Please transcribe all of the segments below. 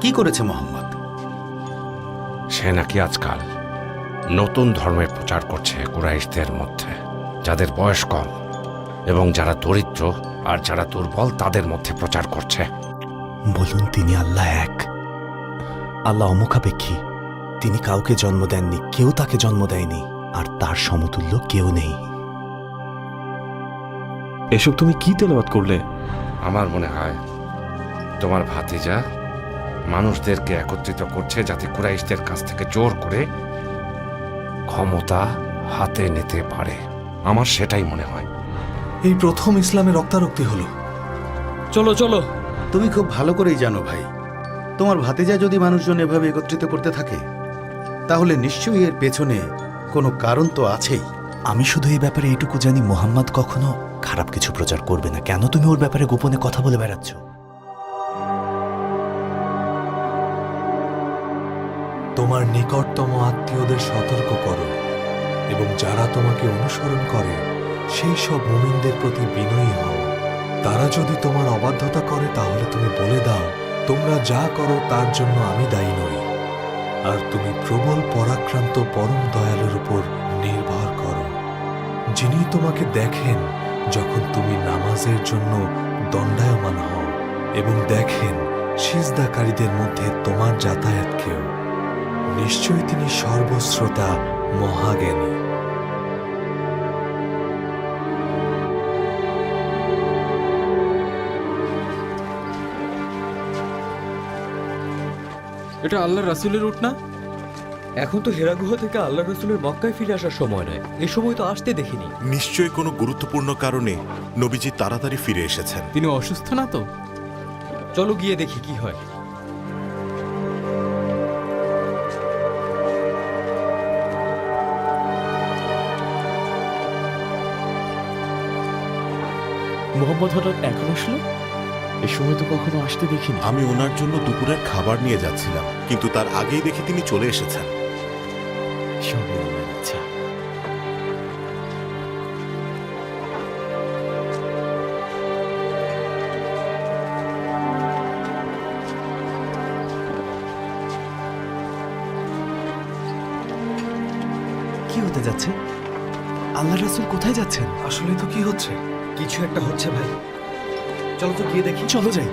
কি করেছে মোহাম্মদ? সে নাকি আজকাল নতুন ধর্মের প্রচার করছে কুরাইশদের মধ্যে যাদের বয়স কম এবং যারা দরিদ্র আর যারা দুর্বল তাদের মধ্যে প্রচার করছে। বলুন তিনি আল্লাহ এক। আল্লাহ অমুখাপেক্ষী। তিনি কাউকে জন্ম দেননি কেউ তাকে জন্ম দেয়নি আর তার সমতুল্য কেউ নেই। এসব তুমি কি তেলাওয়াত করলে? আমার মনে হয় তোমার ভাতিজা মানুষদেরকে একত্রিত করছে যাতে কুরাইশদের কাছ থেকে জোর করে ক্ষমতা হাতে নিতে পারে। আমার সেটাই মনে হয়। এই প্রথম ইসলামে রক্তারক্তি হলো। চলো চলো। তুমি খুব ভালো করেই জানো ভাই। তোমার ভাতিজা যদি মানুষজন এভাবে একত্রিত করতে থাকে তাহলে নিশ্চয়ই এর পেছনে কোনো কারণ তো আছেই। আমি শুধু এই ব্যাপারে এইটুকু জানি মোহাম্মদ কখনো খারাপ কিছু প্রচার করবে না। কেন তুমি ওর ব্যাপারে গোপনে কথা বলে বেড়াচ্ছ? তোমার নিকটতম আত্মীয়দের সতর্ক করো এবং যারা তোমাকে অনুসরণ করে, সেই সব মুমিনদের প্রতি বিনয়ী হও। তারা যদি তোমার অবাধ্যতা করে, তাহলে তুমি বলে দাও, তোমরা যা করো, তার জন্য আমি দায়ী নই। আর তুমি প্রবল পরাক্রান্ত পরম দয়ালুর উপর নির্ভর করো। যিনি তোমাকে দেখেন, যখন তুমি নামাজের জন্য দণ্ডায়মান হও এবং দেখেন, সিজদাকারীদের মধ্যে তোমার যাতায়াতকেও নিশ্চয়ই তিনি সর্বশ্রোতা মহাজ্ঞানী। এটা আল্লাহ রাসুলের উঠ না? এখন তো হেরা গুহা থেকে আল্লাহ রাসুলের মক্কায় ফিরে আসার সময় নয়। এ সময় তো আসতে দেখিনি। নিশ্চয়ই কোনো গুরুত্বপূর্ণ কারণে নবীজি তাড়াতাড়ি ফিরে এসেছেন। তিনি অসুস্থ না তো? চলো গিয়ে দেখি কি হয়। মোহাম্মদ হঠাৎ এখন আসলো? এ সময় তো কখনো আসতে দেখিনি। আমি ওনার জন্য দুপুরের খাবার নিয়ে যাচ্ছিলাম কিন্তু তার আগেই দেখি তিনি চলে এসেছেন। সবই আল্লাহর ইচ্ছা কি হতে যাচ্ছে? আল্লাহ রাসুল কোথায় যাচ্ছেন? আসলে তো কি হচ্ছে? কিছু একটা হচ্ছে ভাই। চলো তো গিয়ে দেখি। চলো যাই।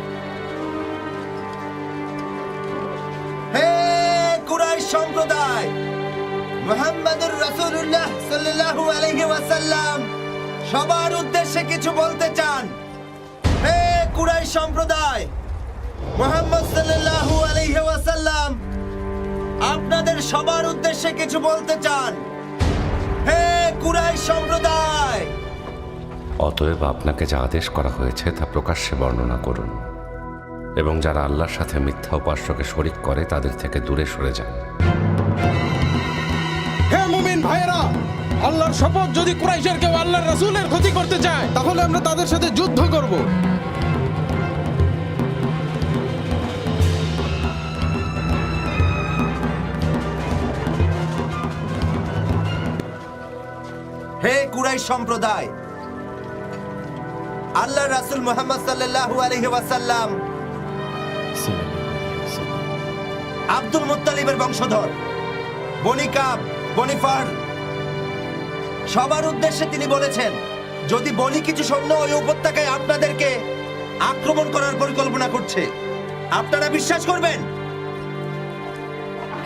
হে কুরাইশ সম্প্রদায় মুহাম্মাদুর রাসূলুল্লাহ সাল্লাল্লাহু আলাইহি ওয়াসাল্লাম সবার উদ্দেশ্যে কিছু বলতে চান। হে কুরাইশ সম্প্রদায় মুহাম্মদ সাল্লাল্লাহু আলাইহি ওয়াসাল্লাম আপনাদের সবার উদ্দেশ্যে কিছু বলতে চান। হে কুরাইশ সম্প্রদায় অতএব আপনাকে যা আদেশ করা হয়েছে তা প্রকাশ্যে বর্ণনা করুন এবং যারা আল্লাহর সাথে মিথ্যা উপাস্যকে শরিক করে তাদের থেকে দূরে সরে যান। হে মুমিন ভাইয়েরা আল্লাহর শপথ যদি কুরাইশের কেউ আল্লাহর রাসূলের ক্ষতি করতে চায় তাহলে আমরা তাদের সাথে যুদ্ধ করব। হে কুরাইশ সম্প্রদায় আল্লাহ রাসূল মোহাম্মদ সাল্লাল্লাহু আলাইহি ওয়াসাল্লাম। আব্দুল মুত্তালিবের বংশধর বনিকাব বনিফার সবার উদ্দেশ্যে তিনি বলেছেন যদি বলি কিছু সৈন্য ওই উপত্যকায় আপনাদেরকে আক্রমণ করার পরিকল্পনা করছে। আপনারা বিশ্বাস করবেন?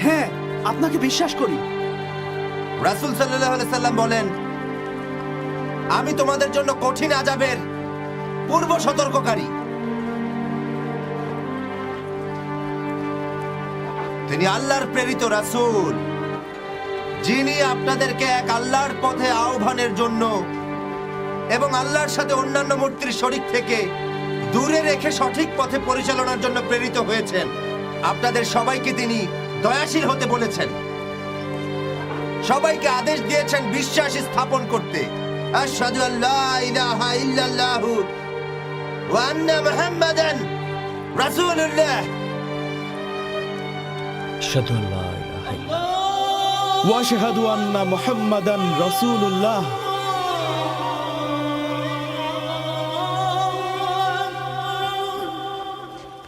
হ্যাঁ আপনাকে বিশ্বাস করি। রাসূল সাল্লাল্লাহু আলাইহি সাল্লাম বলেন আমি তোমাদের জন্য কঠিন আযাবের পূর্ব সতর্ককারী। তিনি আল্লাহর প্রেরিত রাসূল। যিনি আপনাদেরকে এক আল্লাহর পথে আহ্বানের জন্য এবং আল্লাহর সাথে অন্যান্য মূর্তির শরিক থেকে দূরে রেখে সঠিক পথে পরিচালনার জন্য প্রেরিত হয়েছেন। আপনাদের সবাইকে তিনি দয়াশীল হতে বলেছেন। সবাইকে আদেশ দিয়েছেন বিশ্বাস স্থাপন করতে। আশহাদু আল্লা ইলাহা ইল্লাল্লাহু ওয়া আন্না মুহাম্মাদান রাসূলুল্লাহ আশহাদু আল্লা ইলাহা ইল্লাল্লাহ ওয়াশহাদু আন্না মুহাম্মাদান রাসূলুল্লাহ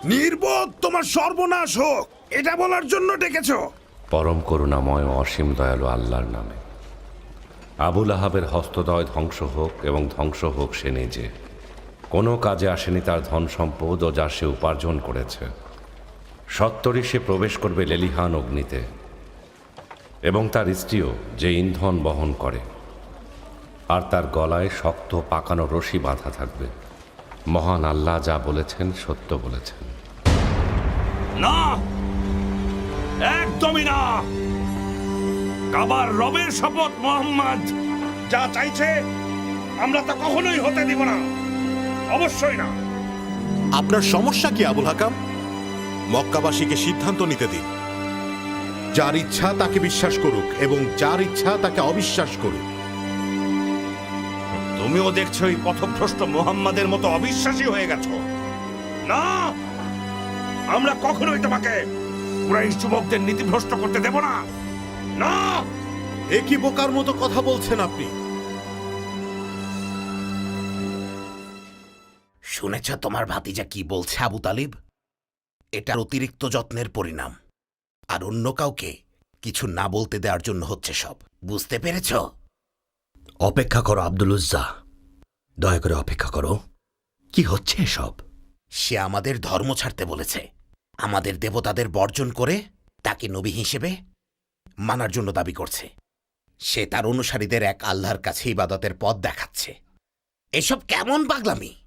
নির্বোধ তোমার সর্বনাশ হোক। এটা বলার জন্য ডেকেছ। পরম করুণাময় অসীম দয়ালু আল্লাহর নামে। আবুল আহাবের হস্তদয় ধ্বংস হোক এবং ধ্বংস হোক সে নিজে। কোনো কাজে আসেনি তার ধন সম্পদ ও যা সে উপার্জন করেছে। সত্তরই সে প্রবেশ করবে লেলিহান অগ্নিতে এবং তার স্ত্রীও যে ইন্ধন বহন করে। আর তার গলায় শক্ত পাকানো রশি বাঁধা থাকবে। মহান আল্লাহ যা বলেছেন, সত্য বলেছেন। না! একদমই না! কাবার রবের শপথ, মোহাম্মদ! যা চাইছে, আমরা তা কখনোই হতে দিব না। অবশ্যই না। আপনার সমস্যা কি আবুল হাকাম? মক্কাবাসীকে সিদ্ধান্ত নিতে দিন। যার ইচ্ছা তাকে বিশ্বাস করুক এবং যার ইচ্ছা তাকে অবিশ্বাস করুক। তুমিও দেখছ এই পথভ্রষ্ট মোহাম্মদের মতো অবিশ্বাসী হয়ে গেছো। না আমরা কখনোই তোমাকে কুরাইশ যুবকদের নীতিভ্রষ্ট করতে দেব না। না! এ কি বোকার মতো কথা বলছেন আপনি? শুনেছ তোমার ভাতিজা কি বলছে আবু তালিব? এটার অতিরিক্ত যত্নের পরিণাম। আর অন্য কাউকে কিছু না বলতে দেওয়ার জন্য হচ্ছে সব। বুঝতে পেরেছ? অপেক্ষা করো আব্দুল উজ্জা। দয়া করে অপেক্ষা করো। কি হচ্ছে এসব? সে আমাদের ধর্ম ছাড়তে বলেছে। আমাদের দেবতাদের বর্জন করে তাকে নবী হিসেবে মানার জন্য দাবি করছে। সে তার অনুসারীদের এক আল্লাহর কাছে ইবাদতের পথ দেখাচ্ছে। এসব কেমন পাগলামি?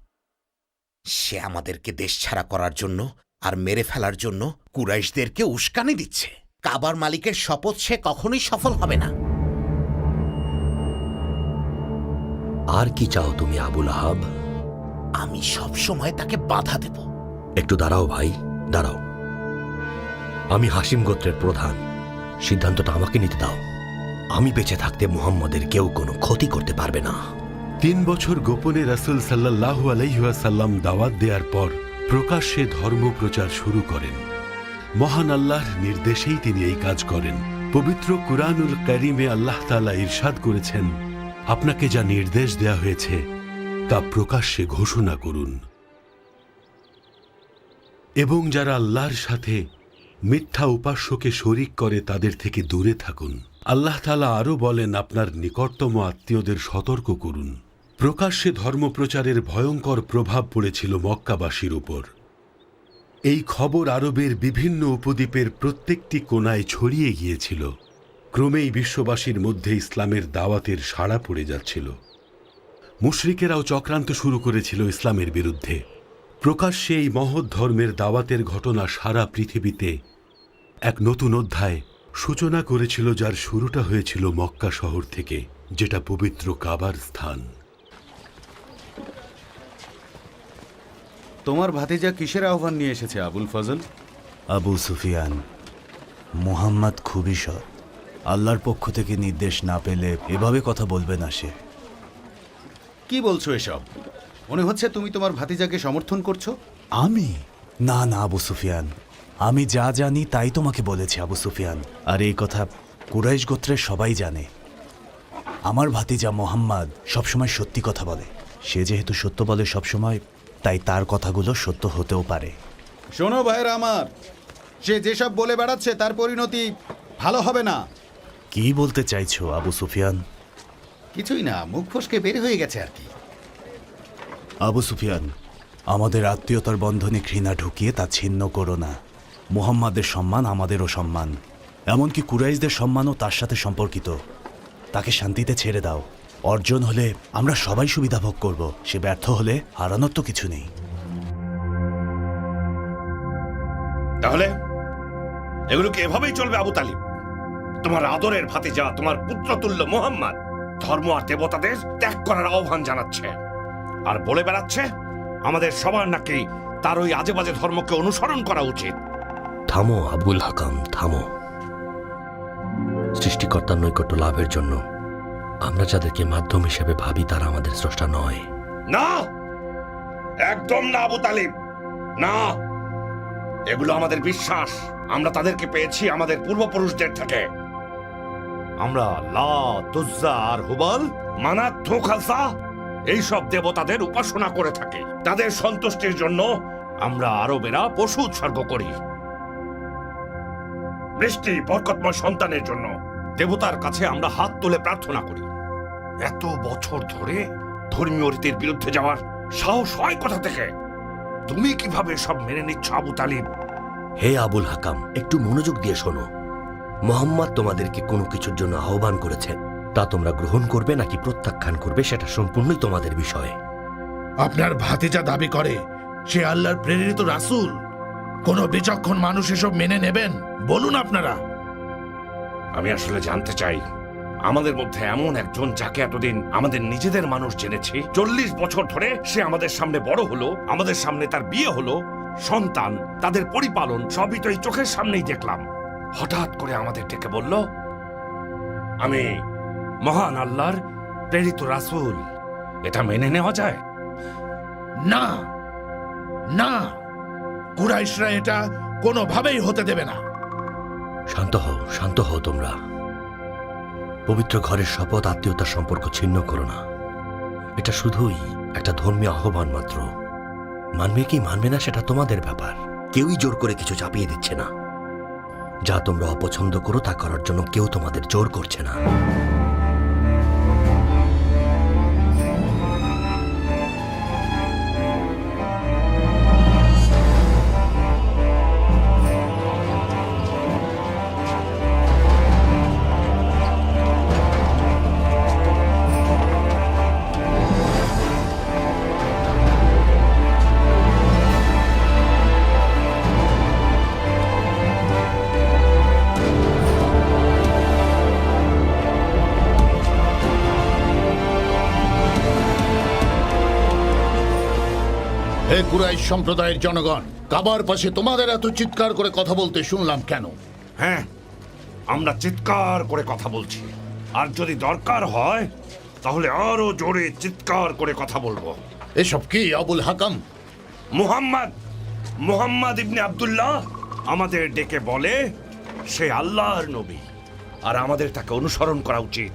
সে আমাদেরকে দেশ ছাড়া করার জন্য আর মেরে ফেলার জন্য কুরাইশদেরকে উস্কানি দিচ্ছে। কাবার মালিকের শপথ সে কখনোই সফল হবে না। আর কি চাও তুমি আবুল আহাব? আমি সব সময় তাকে বাধা দেব। একটু দাঁড়াও ভাই দাঁড়াও। আমি হাসিম গোত্রের প্রধান। সিদ্ধান্তটা আমাকে নিতে দাও। আমি বেঁচে থাকতে মুহাম্মদের কেউ কোনো ক্ষতি করতে পারবে না। তিন বছর গোপনে রাসুল সাল্লাহ আলাইহাসাল্লাম দাওয়াত দেওয়ার পর প্রকাশ্যে ধর্ম প্রচার শুরু করেন। মহান আল্লাহর নির্দেশেই তিনি এই কাজ করেন। পবিত্র কুরআনুল করিমে আল্লাহ তাআলা ইরশাদ করেছেন, আপনাকে যা নির্দেশ দেয়া হয়েছে তা প্রকাশ্যে ঘোষণা করুন। এবং যারা আল্লাহর সাথে মিথ্যা উপাস্যকে শরিক করে তাদের থেকে দূরে থাকুন। আল্লাহ তালা আরও বলেন, আপনার নিকটতম আত্মীয়দের সতর্ক করুন। প্রকাশ্যে ধর্মপ্রচারের ভয়ঙ্কর প্রভাব পড়েছিল মক্কাবাসীর উপর। এই খবর আরবের বিভিন্ন উপদ্বীপের প্রত্যেকটি কোনায় ছড়িয়ে গিয়েছিল। ক্রমেই বিশ্ববাসীর মধ্যে ইসলামের দাওয়াতের সাড়া পড়ে যাচ্ছিল। মুশরিকেরাও চক্রান্ত শুরু করেছিল ইসলামের বিরুদ্ধে। প্রকাশ্যে এই মহৎ ধর্মের দাওয়াতের ঘটনা সারা পৃথিবীতে এক নতুন অধ্যায় সূচনা করেছিল, যার শুরুটা হয়েছিল মক্কা শহর থেকে, যেটা পবিত্র কাবার স্থান। তোমার ভাতিজা কিসের আহ্বান নিয়ে এসেছে আবুল ফজল? আবু সুফিয়ান মুহাম্মদ খুবই সৎ। আল্লাহর পক্ষ থেকে নির্দেশ না পেলে এভাবে কথা বলবে না সে। কি বলছো এসব? মনে হচ্ছে তুমি তোমার ভাতিজাকে সমর্থন করছ? আমি? না না আবু সুফিয়ান। আমি যা জানি তাই তোমাকে বলেছি আবু সুফিয়ান। আর এই কথা কুরাইশ গোত্রের সবাই জানে। আমার ভাতিজা মোহাম্মদ সবসময় সত্যি কথা বলে। সে যেহেতু সত্য বলে সবসময় তাই তার কথাগুলো সত্য হতেও পারে। শোনো ভাইয়েরা আমার সে যেসব বলে বেড়াচ্ছে তার পরিণতি ভালো হবে না। কি বলতে চাইছো আবু সুফিয়ান? কিছুই না মুখ ফসকে বের হয়ে গেছে আর কি। আবু সুফিয়ান আমাদের আত্মীয়তার বন্ধনে ঘৃণা ঢুকিয়ে তা ছিন্ন করো না। মুহাম্মাদের সম্মান আমাদেরও সম্মান। এমনকি কুরাইশদের সম্মানও তার সাথে সম্পর্কিত। তাকে শান্তিতে ছেড়ে দাও। অর্জন হলে আমরা সবাই সুবিধা ভোগ করব। সে ব্যর্থ হলে হারানোর তো কিছু নেই। তাহলে এগুলো কি এভাবেই চলবে আবু তালিব? তোমার আদরের ভাতিজা তোমার পুত্রতুল্য মোহাম্মদ ধর্ম আর দেবতাদের ত্যাগ করার আহ্বান জানাচ্ছে। আর বলে বেড়াচ্ছে আমাদের সবার নাকি তার ওই আজে বাজে ধর্মকে অনুসরণ করা উচিত। থামো আবুল হাকাম থামো। সৃষ্টিকর্তার নৈকট্য লাভের জন্য আমরা যাদেরকে মাধ্যম হিসেবে ভাবি তারা আমাদের স্রষ্টা নয়। না! একদম না আবু তালিব! না! এগুলো আমাদের বিশ্বাস। আমরা তাদেরকে পেয়েছি আমাদের পূর্বপুরুষদের থেকে। আমরা লা তুজ্জা আর হুবাল। মানাত থোখালসা এইসব দেবতাদের উপাসনা করে থাকি। তাদের সন্তুষ্টির জন্য আমরা আরবেরা পশু উৎসর্গ করি। বৃষ্টি বরকতময় সন্তানের জন্য। দেবতার কাছে আমরা হাত তুলে প্রার্থনা করি। এত বছর ধরে ধর্মীয় রীতির বিরুদ্ধে যাওয়ার সাহস হয় কোথা থেকে? তুমি কীভাবে সব মেনে নিচ্ছ আবু তালিব? হে আবুল হাকাম একটু মনোযোগ দিয়ে শোনো। মোহাম্মদ তোমাদেরকে কোনো কিছুর জন্য আহ্বান করেছেন। তা তোমরা গ্রহণ করবে নাকি প্রত্যাখ্যান করবে সেটা সম্পূর্ণই তোমাদের বিষয়। আপনার ভাতিজা দাবি করে সে আল্লাহর প্রেরিত রাসূল। কোন বিচক্ষণ মানুষ এসব মেনে নেবেন? বলুন আপনারা। আমি আসলে জানতে চাই, আমাদের মধ্যে এমন একজন যাকে এতদিন আমাদের নিজেদের মানুষ জেনেছি, চল্লিশ বছর ধরে সে আমাদের সামনে বড় হলো, আমাদের সামনে তার বিয়ে হলো, সন্তান, তাদের পরিপালন, সবই তো এই চোখের সামনেই দেখলাম। হঠাৎ করে আমাদের ডেকে বলল, আমি মহান আল্লাহর প্রেরিত রাসূল, এটা মেনে নেওয়া যায়? না না, কুরাইশরা এটা কোনোভাবেই হতে দেবে না। শান্ত হও, শান্ত তোমরা। পবিত্র ঘরের শপথ আত্মীয়তার সম্পর্ক ছিন্ন করো না। এটা শুধুই একটা ধর্মীয় আহ্বান মাত্র। মানবে কি, মানবে না সেটা তোমাদের ব্যাপার। কেউই জোর করে কিছু চাপিয়ে দিচ্ছে না। যা তোমরা অপছন্দ করো তা করার জন্য কেউ তোমাদের জোর করছে না। হে কুরাইশ সম্প্রদায়ের জনগণ কাবার পাশে তোমাদের এত চিৎকার করে কথা বলতে শুনলাম কেন? হ্যাঁ আমরা চিৎকার করে কথা বলছি। আর যদি দরকার হয় তাহলে আরও জোরে চিৎকার করে কথা বলব। এসব কি আবুল হাকাম? মুহাম্মদ মুহাম্মদ ইবনে আব্দুল্লাহ আমাদের ডেকে বলে সে আল্লাহর নবী আর আমাদের তাকে অনুসরণ করা উচিত।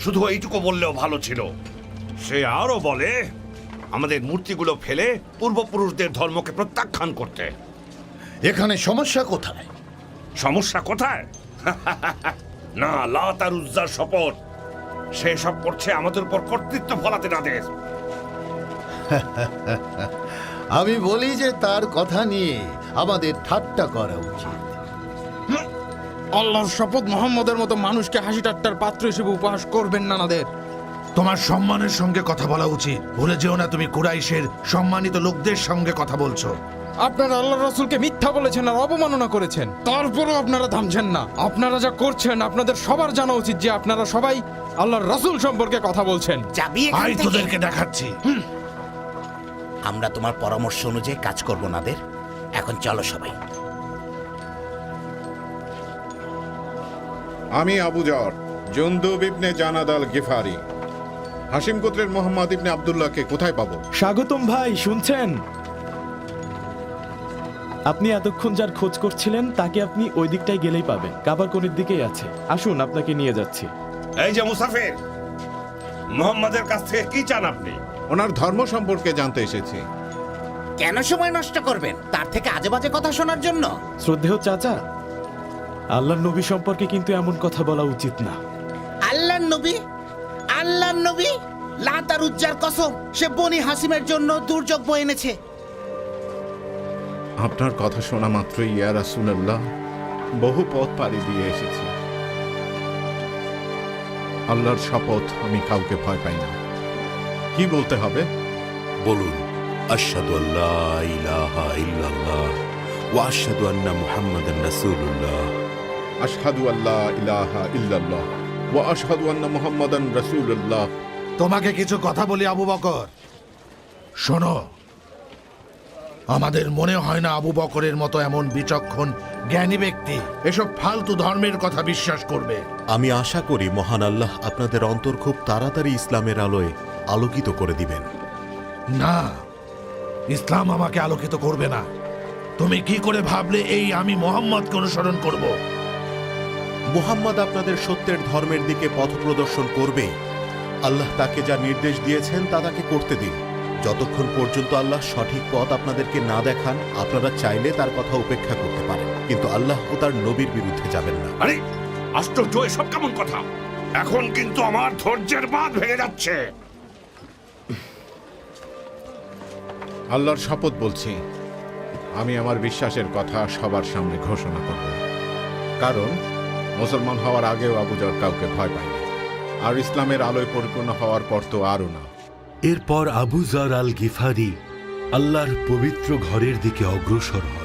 শুধু এইটুকু বললেও ভালো ছিল। সে আরও বলে আমাদের মূর্তিগুলো ফেলে পূর্বপুরুষদের ধর্মকে প্রত্যাখ্যান করতে। এখানে সমস্যা কোথায়? সমস্যা কোথায়? না লাত আর উজ্জার শপথ। সে সব করছে আমাদের উপর কর্তৃত্ব ফলাতে তাদের আমি বলি যে তার কথা নিয়ে আমাদের ঠাট্টা করা উচিত। আল্লাহর শপথ মোহাম্মদের মতো মানুষকে হাসি ঠাট্টার পাত্র হিসেবে উপহাস করবেন না নাদের। তোমার সম্মানের সঙ্গে কথা বলা উচিত। ভুলে যেও না তুমি কুরাইশের সম্মানিত লোকদের সঙ্গে কথা বলছো। আপনারা আল্লাহ রসুলকে মিথ্যা বলেছেন আর অবমাননা করেছেন। তারপরও আপনারা থামছেন না। আপনারা যা করছেন আপনাদের সবার জানা উচিত যে আপনারা সবাই আল্লাহর রসুল সম্পর্কে কথা বলছেন। যাবি এখান আই থেকে? তোদেরকে দেখাচ্ছি। আমরা তোমার পরামর্শ অনুযায়ী কাজ করব নাদের। এখন চলো সবাই। আমি আবুজর জন্দুব ইবনে জানাদ আল গিফারি হাসিম গোত্রের মোহাম্মদ ইবনে আবদুল্লাহকে কোথায় পাবো? স্বাগতম ভাই শুনছেন? আপনি এতক্ষণ যার খোঁজ করছিলেন তাকে আপনি ওই দিকটায় গেলেই পাবেন। কাবার কোণের দিকেই আছে। আসুন আপনাকে নিয়ে যাচ্ছি। এই যে মুসাফির মোহাম্মদের কাছ থেকে কি চান আপনি? ওনার ধর্ম সম্পর্কে জানতে এসেছি। কেন সময় নষ্ট করবেন? তার থেকে আজে বাজে কথা শোনার জন্য। শ্রদ্ধেয় চাচা আল্লাহর নবী সম্পর্কে কিন্তু এমন কথা বলা উচিত না। আল্লাহর নবী? আল্লাহর নবী? লাতার উজ্জার কসম সে বনি হাসিমের জন্য দুর্যোগ বয়ে এনেছে। আপনার কথা শোনা মাত্রই ইয়া রাসূলুল্লাহ বহু পথ পাড়ি দিয়ে এসেছি। আল্লাহর শপথ আমি কাউকে ভয় পাই না। কি বলতে হবে? বলুন আশহাদু আল্লাহ ইলাহা ইল্লাল্লাহ ওয়া আশহাদু আন্না মুহাম্মাদান রাসূলুল্লাহ। আশহাদু আল্লাহ ইলাহা ইল্লাল্লাহ। ওয়া আশহাদু আন্না মুহাম্মাদান রাসূলুল্লাহ তোমাকে কিছু কথা বলি আবু বকর। শোনো আমাদের মনে হয় না আবু বকরের মতো এমন বিচক্ষণ জ্ঞানী ব্যক্তি। এসব ফালতু ধর্মের কথা বিশ্বাস করবে। আমি আশা করি মহান আল্লাহ আপনাদের অন্তর খুব তাড়াতাড়ি ইসলামের আলোয় আলোকিত করে দিবেন। না ইসলাম আমাকে আলোকিত করবে না। তুমি কি করে ভাবলে এই আমি মোহাম্মদকে অনুসরণ করব? মুহাম্মদ আপনাদের সত্যের ধর্মের দিকে পথ প্রদর্শন করবে। আল্লাহ তাকে যা নির্দেশ দিয়েছেন তা তাকে করতে দিন। যতক্ষণ পর্যন্ত আল্লাহ সঠিক পথ আপনাদেরকে না দেখান আপনারা চাইলে তার কথা উপেক্ষা করতে পারেন। কিন্তু আল্লাহ ও তার নবীর বিরুদ্ধে যাবেন না। আরে আশ্চর্য এসব কেমন কথা? এখন কিন্তু আমার ধৈর্যের বাঁধ ভেঙে যাচ্ছে। আল্লাহর শপথ বলছি আমি আমার বিশ্বাসের কথা সবার সামনে ঘোষণা করব। কারণ মুসলমান হওয়ার আগেও আবুজার কাউকে ভয় পায়নি। আর ইসলামের আলোয় পরিপূর্ণ হওয়ার পর তো আরও না। এরপর আবু জার আল গিফারি আল্লাহর পবিত্র ঘরের দিকে অগ্রসর হয়।